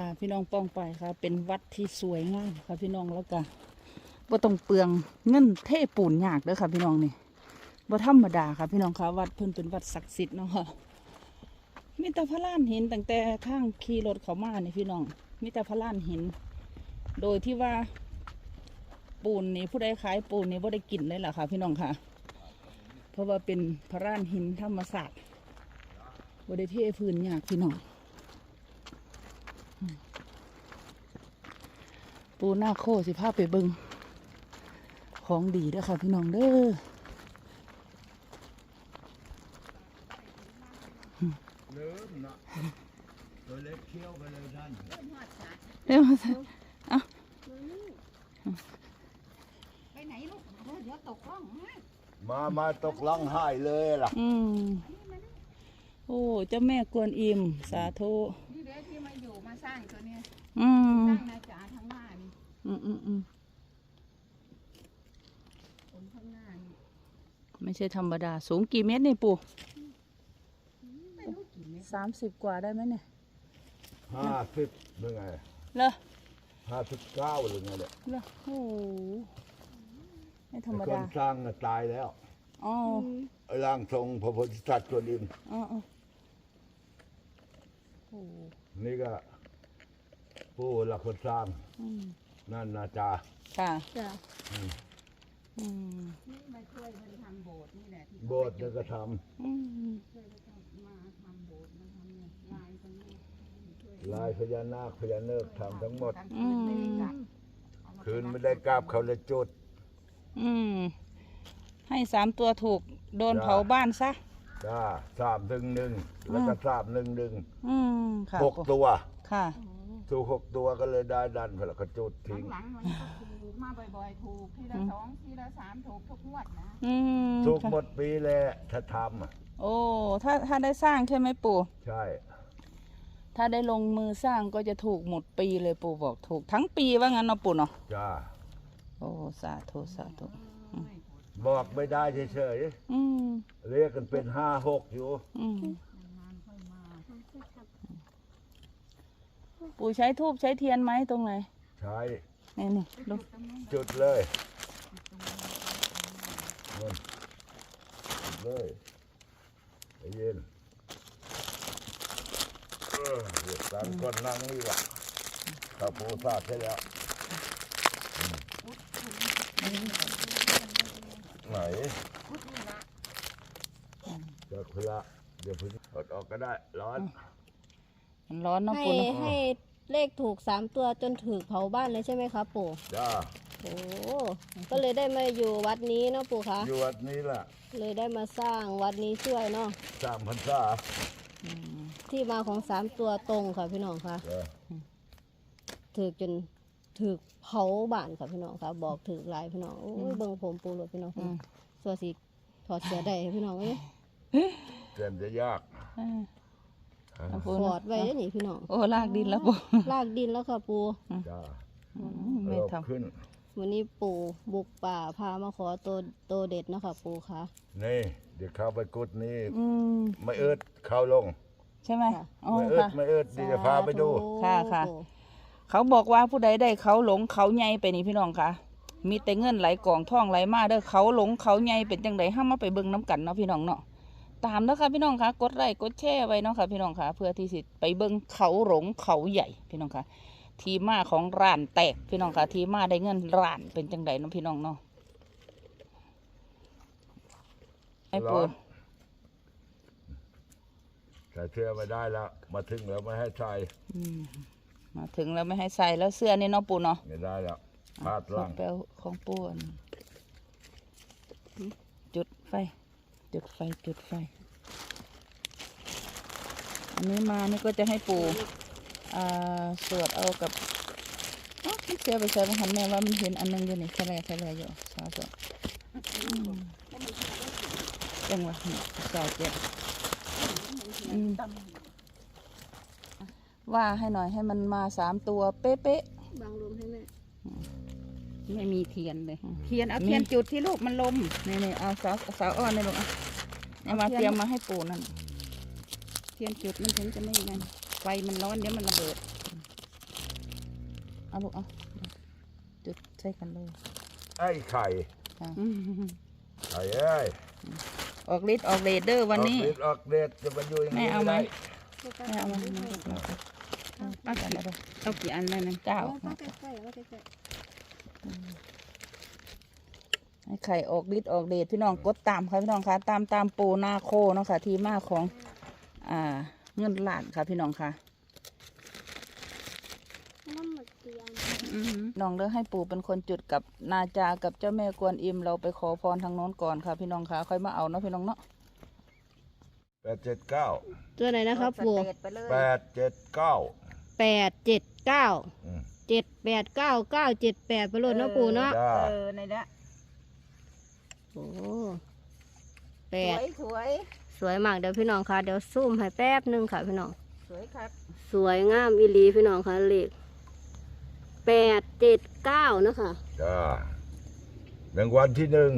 ค่ะ พี่น้องป้องไปค่ะ เป็นวัดที่สวยงามค่ะ พี่น้องแล้วก็บ่ต้องเปลืองเงินเทปูนยากเด้อค่ะ พี่น้องนี่บ่ธรรมดาค่ะ พี่น้องค่ะวัดเพิ่นเป็นวัดศักดิ์สิทธิ์เนาะค่ะมีแต่พระลานหินตั้งแต่ทางขี่รถเขามานี่พี่น้องมีแต่พระลานหิน โดยที่ว่าปูนนี่ผู้ใดขายปูนนี่บ่ได้กินเลยล่ะค่ะ พี่น้องค่ะ เพราะว่าเป็นพระลานหินธรรมศาสตร์บ่ได้เทพื้นยากพี่น้อง ปูหน้าโคสิพาไปเบิงของดีเด้อค่ะพี่น้องเด้อเริ่มนะตัวเล็กเคี้ยวไปเลยท่านเร็วมาสิไปไหนลูกเดี๋ยวเดี๋ยวตกร่องนะมา มาตกลังไห้เลยล่ะ อืมโอ้เจ้าแม่กวนอิม สาธุนี่เดี๋ยวที่มาอยู่มาสร้างตัวเนี้ยอืมสร้างนาจ๋าทั้งหน้านี่ อืมอืมอืมคนข้างหน้านี่ไม่ใช่ธรรมดา สูงกี่เมตรนี่ปู่ไม่รู้กี่เมตรสามสิบกว่าได้ไหมเนี่ยห้าสิบหรือไงเลอห้าสิบเก้าหรือไงเนี่ยเลอโอ้โหไม่ธรรมไอ้คดานสร้างน่ะตายแล้วอ๋อไอ้ร่างทรงพระโพธิสัตว์ตัวดิน อ๋ออ๋อโอ้นี่ก็ผู้หลักคนสร้างอืม นั่นนาจาค่ะจ้ะอืมนี่มาช่วยมันทำโบสถ์นี่แหละที่โบสถ์นี่ก็ทอืมช่วยไปทำมาทำโบสถ์มาทำเนี่ยลายตรงนี้ช่วยำลายพญานาคพญาเนิกทำทั้งหมดกลางคืนไม่ได้กลับเอามาคืนไม่ได้กราบเขาเลยจุด อืมให้สามตัวถูกโดนจ้า เผาบ้านซะ จ้าสามหนึ่งหนึ่งแล้วก็สามหนึ่งหนึ่งอืมค่ะหกตัว ค่ะ ถูกหกตัวก็เลยได้ดันไปแล้วก็จุดทิ้งหลังๆมันก็ถูกมาบ่อยๆ ถูกทีละสองทีละสามถูกทุกงวดนะอืมทุกค่ะหมดปีเลยถ้าทำอะโอ้ถ้าถ้าได้สร้างใช่ไหมปู่ ใช่ ถ้าได้ลงมือสร้างก็จะถูกหมดปีเลยปู่บอกถูกทั้งปีว่างั้นเนาะปู่เนาะจ้า โอ้สาธุสาธุบอกไม่ได้เฉยอืมๆเรียกกันเป็นห้าหกอยู่ อืม นานๆค่อยมา ปู่ใช้ทูบใช้เทียนไหมตรงไหนใช้นี่นี่ดูจุดเลยนั่นจุดเลยใจเย็นเออเดี๋ยวตั้งก่อนนั่งนี่ว่ะข้าปูซาดใช่แล้วอืมไหนเจอคุละเดี๋ยวเพึ่งถอดออกก็ได้ ร้อน มันร้อนเนาะให้ปู่เนาะให้เลขถูกสามตัวจนถึกเผาบ้านเลยใช่ไหมคะปู่จ้าโอ้ก็เลยได้มาอยู่วัดนี้เนาะปู่คะอยู่วัดนี้ล่ะ เลยได้มาสร้างวัดนี้ช่วยเนาะสามพันษาที่มาของสามตัวตรงค่ะพี่น้องค่ะเออถึกจนถึกเผาบ้านค่ะพี่น้องค่ะบอกถึกหลายพี่น้องโอ้ยเบิ่งผมปูรถพี่น้องอืมส่วนสิถอดเสื้อได้พี่น้องเอ้ยเต็มจะยากอ่า เอาถปู่อเนาะดไว้ได้หนิพี่น้องโอ้ลากดินแล้วปู่ลากดินแล้วค่ะปูจ้าอืมไม่เราทำขึ้น วันนี้ปู่บุกป่าพามาขอตัวโตวเด็ดเนาะค่ะปูค่ะ นี่ เดี๋ยวเข้าไปกุดนี่อืมไม่เอิดเข้าลง ใช่ไหมค่ะอ๋อไม่เอิดค่ะ ไม่เอิดเดี๋ยวจะพาไปดูค่ะค่ะเขาบอกว่าผู้ใดได้เขาหลงเขาใหญ่ไปนี่พี่น้องค่ะ มีแต่เงินไหลกองท่องไหลมาเด้อเขาหลงเขาใหญ่เป็นจังไดห้ามมาไปเบิ่งน้กันเนาะพี่น้องเนาะ ตามแล้วค่ะพี่น้องค่ะกดไลค์กดแชร์ไว้เนาะค่ะพี่น้องค่ะเพื่อที่สิไปเบิ่งเขาหลงเขาใหญ่พี่น้องค่ะทีมาของร้านแตกพี่น้องค่ะทีมาได้เงินร้านเป็นจังไดเนาะพี่น้องเนาะไอ้ปูร้อนใส่เสื้อไม่ได้แล้ว มาถึงแล้วไม่ให้ใส่อืมมาถึงแล้วไม่ให้ใส่แล้วเสื้อนี่เนาะปูเนาะไม่ได้แล้วพลาดหลังขอแปลของปูอันจุดไฟ จุดไฟจุดไฟ อันนี้มานี่ก็จะให้ปูอ่าสวดเอากับอ๋อมันเสียไปใส่บางหันแม่ว่ามันเห็นอันหนึงอยู่นี่แค่ไรแค่ไรอยู่สาธุอืมจังหวะนี่สาวเจ็บอืมว่าให้หน่อยให้มันมาสามตัวเป๊ะๆบางลมให้แม่ไม่มีเทียนเลยอืมเทียนเอาเทียนจุดที่ลูกมันลมนี่นี่เอาสาวสาวอ่อนนี่ลูกอะ เอามาเอาเทียนเตรียมมาให้ปู่นั่นเทียนจุดมันถึงจะไม่งั้นไฟมันร้อนเดี๋ยวมันระเบิด เอาลูกเอาจุดใส่กันเลย ไอ้ไข่ค่ะไข่เอ้ยออกฤทธิ์ออกเดชเด้อวันนี้ ออกฤทธิ์ออกเดชจะมาอยู่อย่างนี้แม่เอาไหมได้ไม่เอามันป้ากี่เอากี่อันแล้วนะเก้าเอามาใกล้ๆเอามาใกล้ ให้ไข่ออกฤทธิ์ออกเดชพี่น้องกดตามค่ะพี่น้องค่ะ ตามตามปูนาโคเนาะค่ะ ที่มาของอ่าเงินล้านค่ะพี่น้องค่ะๆน้ำหมึกเตียงน้องเลือกให้ปู่เป็นคนจุดกับนาจากับเจ้าแม่กวนอิมเราไปขอพรทางโน้นก่อนค่ะ พี่น้องค่ะ ค่อยมาเอาเนาะพี่น้องเนาะแปดเจ็ดเก้าตัวไหนนะครับปู่ไปเลยแปดเจ็ดเก้าแปดเจ็ดเก้าอืมเจ็ดแปดเก้าเก้าเจ็ดแปดไปโลดเนาะปู่เนาะจ้าเออในเนี้ยโอ้ แปสวดยสวยสวยมากเดี๋ยวพี่น้องค่ะเดี๋ยวซูมให้แป๊บหนึงค่ะพี่น้อง สวยครับสวยงามอีหลีพี่น้องค่ะเลขแปดเจ็ดเก้านะคะ จ้ารางวัลที่หนึ่ง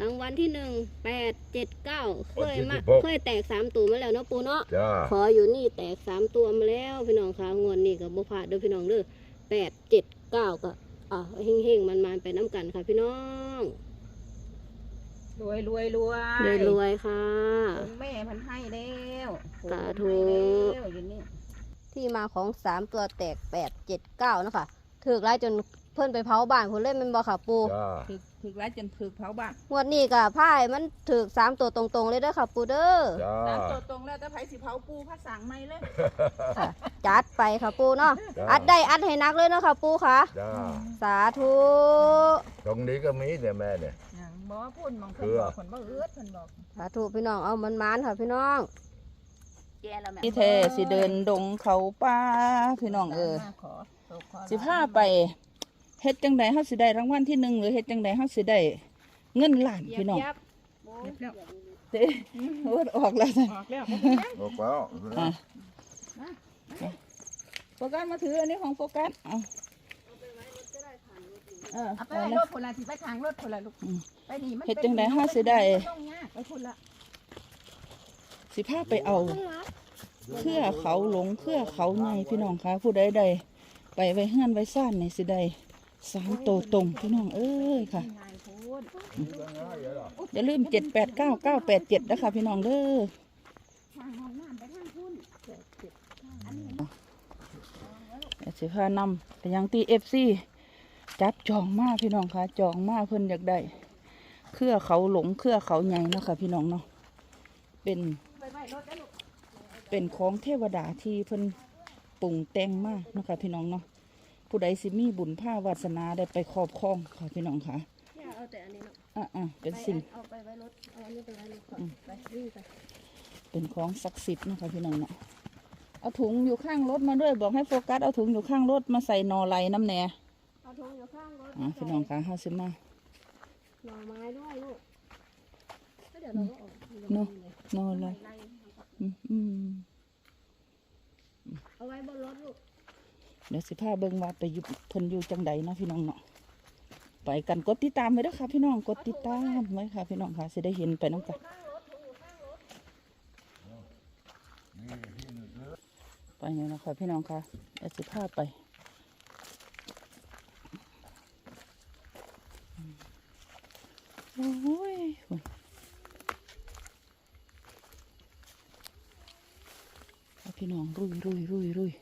รางวัลที่หนึ่งแปดเจ็ดเก้าเคยมาวันที่สิบหก เคยแตกสามตัวมาแล้วเนาะปูเนาะจ้าขออยู่นี่แตกสามตัวมาแล้วพี่น้องค่ะงวดนี้กับบุพาเด้อพี่น้องเด้อแปดเจ็ดเก้าก็อ่าเฮงเฮงๆมันมันๆไปน้ำกันค่ะพี่น้อง รวยรวยรวยรวยรวยๆค่ะองค์แม่พันให้แล้วสาธุให้แล้วอยู่นี่ที่มาของสามตัวแตกแปดเจ็ดเก้านะคะถือไล่จนเพื่อนไปเผาบ้านคนเล่นมันบอค่ะปูจ้าถึกถึกร้ายจนถึกเผาบ้านงวดนี้กับพ่ายมันถือสามตัวตรงๆเลยเด้อค่ะ ปูเด้อจ้าตามตัวตรงแล้วแต่ไผสิเผาปูพระสั่งไม่เลยค่ะจัดไปค่ะปูเนาะจ้าอัดได้อัดให้นักเลยเนาะค่ะปูค่ะจ้าสาธุตรงนี้ก็มีเนี่ยแม่เนี่ยอย่าง บอกว่าพูดมองเกลืเพิ่นอบอกคนบ่เอื้อเพิ่นบอกสาธุพี่น้องเอามันมานๆค่ะพี่น้องแย่แล้วแม่ที่เทสิเดินดงเขาป่าพี่น้องเออมาขอโศกขอลสิพาไปเฮ็ดจังใดเฮาสิได้รางวัลที่หนึ่งหรือเฮ็ดจังใดเฮาสิได้เงินล้านพี่น้องเรียบแล้วเด้โอ้ออกแล้วจ้ะออกแล้วบอกแล้วอะโฟกัสมาถืออันนี้ของโฟกัสเอา เออเอาไปไปไว้แล้รวถคนละที่ไปทางรถคนละลูกอืมไปนี่มันเฮ็ดจังใดหาสิได้ต้องยากไปคนละสิพาไปเอา เครือเขาหลงเครือเขาใหญ่พี่น้องคะผู้ใดใดไปไว้เฮือนไว้ซ่านในสิได้สามโตวตรงพี่น้องเอ้ยค่ะ ง่ายพูดอย่าลืมเจ็ดแปดเก้าเก้าแปดเจ็ดนะคะพี่น้องเด้อทางห้องน้ำไปทางพุ่นอันนี้ เดี๋ยวสิพานำไปยังตีเอฟซี จับจองมากพี่น้องคะจองมากเพิ่นอยากได้เครือเขาหลงเครือเขาใหญ่นะคะพี่น้องเนาะเป็น เป็นของเทวดาที่เพิ่นปรุงแต่งมาเนะคะพี่น้องเนาะผู้ใดสิมีบุญผ้าวาสนาได้ไปครอบครองค่ะพี่น้องค่ะเอาแต่อันนี้เนาะอ่าเป็นสิ่งเอาไปไว้รถเอาอันนี้ไปไว้รถก่อนไปวิ่งไปเป็นของศักดิ์สิทธิ์นะคะพี่น้องเนาะเอาถุงอยู่ข้างรถมาด้วยบอกให้โฟกัสเอาถุงอยู่ข้างรถมาใส่นอไลน้ำแหน่ เอาถุงอยู่ข้างรถอ่าพี่น้องค่ะห้าสิมาหน่อไม้ด้วยลูกแล้วเดี๋ยวเราก็ออกเนาะนอไลอืมอืมเอาไว้บนรถลูกเดี๋ยวสิพาเบิ่งว่าไปอยู่เพิ่นอยู่จังใดเนาะพี่น้องเนาะไปกันกดติดตามไว้เด้อค่ะ พี่น้องกดติดตามไว้ค่ะ พี่น้องค่ะสิได้เห็นไปน้องกันไปเนี่ยนะคะพี่น้องค่ะเดี๋ยวสิพาไปโอ้ยเอาพี่ น้องรุยรุยรุยรุย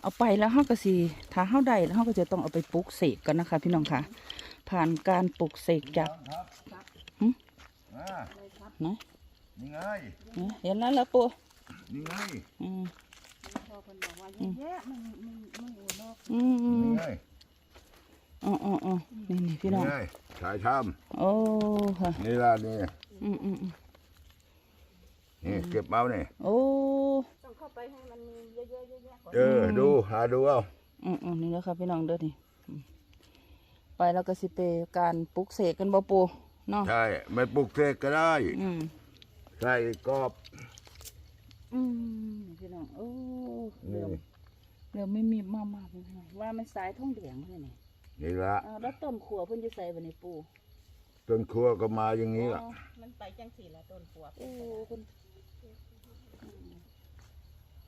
เอาไปแล้วเขาก็สิถ้าเขาได้แล้วเขาก็จะต้องเอาไปปลูกเสกกันนะคะ พี่น้องค่ะ ผ่านการปลูกเสกจากอ่านะนี่ไงนะเห็นแล้วแล้วปูนี่ไงอืมพอเพิ่นบอกว่าเยอะแยะมันมันมันอยู่นอกอืมอืนี่มไงอ๋ออ๋ออ๋อนี่นี่พี่น้องนี่ไงชายทโอ้ค่ะำนี่ล่ะนี่อืมอืมอืม นี่เก็บเอาเนี่ยโอ้ต้องเข้าไปให้มันมีเยอะๆเยอะๆก่อนเออดูหาดูเอาอืมอืมนี่แล้วค่ะพี่น้องเด้อนี่อืมไปแล้วก็สิไปการปลูกเสกกันบ่ปูเนาะใช่ไม่ปลูกเสกก็ได้อืมใส่กรอบอืมนี่พี่น้องโอ้นี่เริ่มเริ่มไม่มีมามาพี่น้องว่ามันสายท่องเหลืองเลยนี่นี่ละอ้าวแล้วต้นขัวเพิ่นจะใส่บันในปูต้นครัวก็มาอย่างนี้ล่ะ อ๋อมันไปจังสี่ละต้นปวกโอ้เพิ่น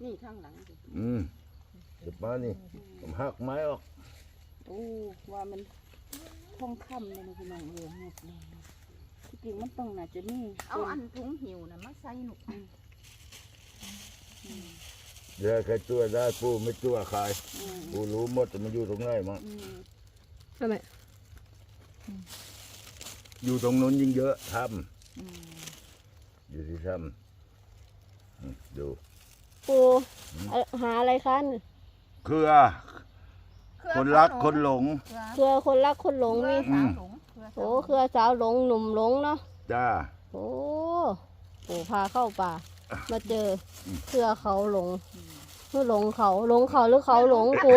นี่ข้างหลังดิอืมจุดมานี่ผมหักไม้ออกโอ้ว่ามันทองคำเลยนะพี่น้องเออหมดเลยที่จริงมันต้องน่าจะมีเอาอันถุงหิวน่ะมาใส่หนุกเดี๋ยวใครตัวได้ปูไม่ตัวใครอืมปูรู้หมดแต่มันอยู่ตรงไหนมั้งอืมทำไมอยู่ตรงนู้นยิ่งเยอะทอืมำอยู่ที่ทำอืมดู ปูเอ่อหาอะไรคะเครือ คนรักคนหลง เครือเครือคนรักคนหลงมีสาวหลงเครือสาวโอ้เครือสาวหลงหนุ่มหลงเนาะจ้า โอ้ปูพาเข้าป่า มาเจอเครือเขาหลงคือหลงเขาหลงเขาหรือเขาหลงปู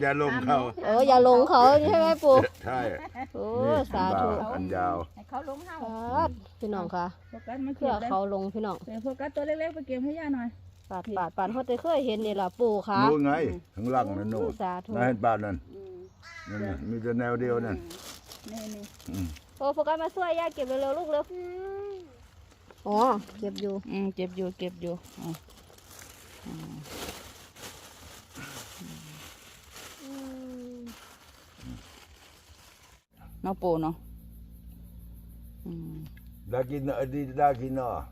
อย่าลงเขาเอออย่าหลงเขาใช่ไหมปูใช่ โอ้นี่สาธุอันยาว ให้เขาหลงเฮาสาธุพี่น้องค่ะ โฟกัสมาเคเก็รืบอได้เขาหลงพี่น้อง เดี๋ยวโฟกัสตัวเล็กๆไปเก็บให้ย่าหน่อย ปาดปาดปาดเขาจะเคยเห็นนี่ล่ะปูค่ะ รู้ไงข้างล่างนั่นโน่นสาธุ นายเห็นบ้านนั่นอืมนั่นน่ะมีแต่แนวเดียวนั่นนี่นี่อืมโอ้โฟกัสมาช่วยย่าเก็บเร็วๆลูกเร็วอ๋อเก็บอยู่อืมเก็บอยู่เก็บอยู่อะเนาะปูเนาะอืม ได้กินเออดีได้กินเนาะ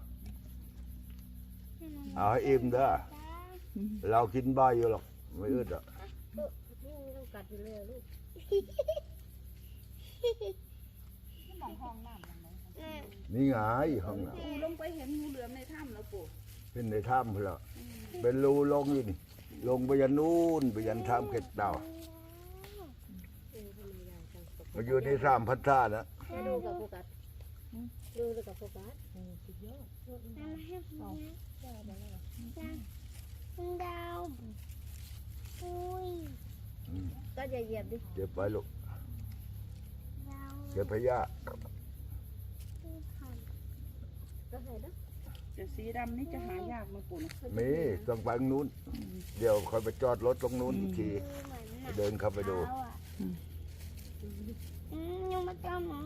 เอาให้อิ่มเด้อเรากินบ้าอยู่หรอกไม่อึดอะต้องกัดอยู่เลยลูกหมองห้องน้ำนั่นเลยนี่ไงห้องน้ปูลงไปเห็นงูเหลือมในถ้ำแล้วปูำเป็นในถ้ำเพื่อเป็นรูลงอยู่นี่ลงไปยันนู่นไปยันถ้ำเข็ดดาวมาอยู่ในถ้ำพัทธานะมาดูกับโฟกัสดูเลยกับโฟกัสด ดาวอุ้ยก็อย่าเหยียบดิเก็บไว้ลูกดาวเก็บพยาก็ให้นะแต่สีดำนี่จะหายากมาปูนะมีต้องไปตรงนู้น เดี๋ยวคอยไปจอดรถตรงนู้นอีกทีเดินเข้าไปดู อืมยังไม่จำเหมอ